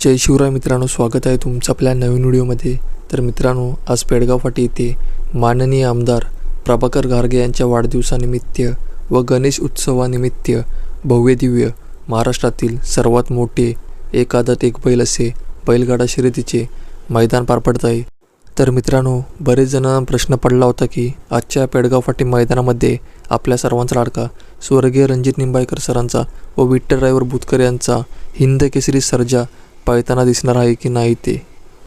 जय शिवराय मित्रांनो स्वागत आहे तुमचं आपल्या नवीन व्हिडिओमध्ये. तर मित्रांनो आज पेडगाव फाटी येथे माननीय आमदार प्रभाकर घारगे यांच्या वाढदिवसानिमित्त व गणेश उत्सवानिमित्त भव्य दिव्य महाराष्ट्रातील सर्वात मोठे एक आदत एक बैल असे बैलगाडा शर्यतीचे मैदान पार पडत आहे. तर मित्रांनो बरेच जणांना प्रश्न पडला होता की आजच्या पेडगाव फाटी मैदानामध्ये आपल्या सर्वांचा लाडका स्वर्गीय रणजित निंबाळकर सरांचा व विठ्ठल ड्रायव्हर बुतकर यांचा हिंद केसरी सर्जा पळताना दिसणार आहे की नाही ते.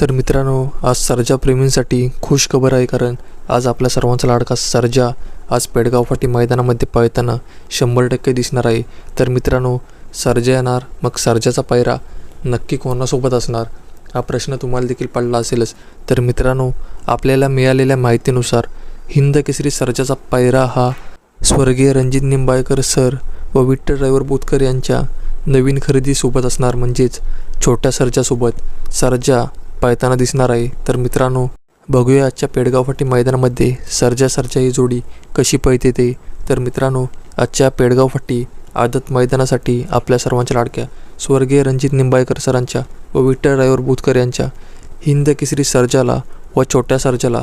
तर मित्रांनो आज सर्जा प्रेमींसाठी खुश खबर आहे कारण आज आपल्या सर्वांचा लाडका सर्जा आज पेडगाव फाटी मैदानामध्ये पळताना शंभर टक्के दिसणार आहे. तर मित्रांनो सर्जा येणार मग सर्जाचा पायरा नक्की कोणासोबत असणार? हा प्रश्न तुम्हाला देखील पडला असेलच. तर मित्रांनो आपल्याला मिळालेल्या माहितीनुसार हिंद केसरी सर्जाचा पायरा हा स्वर्गीय रणजित निंबाळकर सर व विठ्ठल ड्रायव्हर बोतकर यांच्या नवीन खरेदीसोबत असणार म्हणजेच छोट्या सर्जासोबत. सर्जा पळताना दिसणार आहे. तर मित्रांनो बघूया आजच्या पेडगाव फाटी मैदानामध्ये सर्जा सर्जा ही जोडी कशी पळते ते तर मित्रांनो आजच्या पेडगाव फाटी आदत मैदानासाठी आपल्या सर्वांच्या लाडक्या स्वर्गीय रणजित निंबाळकर सरांच्या व विठ्ठल रायवर बुतकर यांच्या हिंद केसरी सर्जाला व छोट्या सर्जाला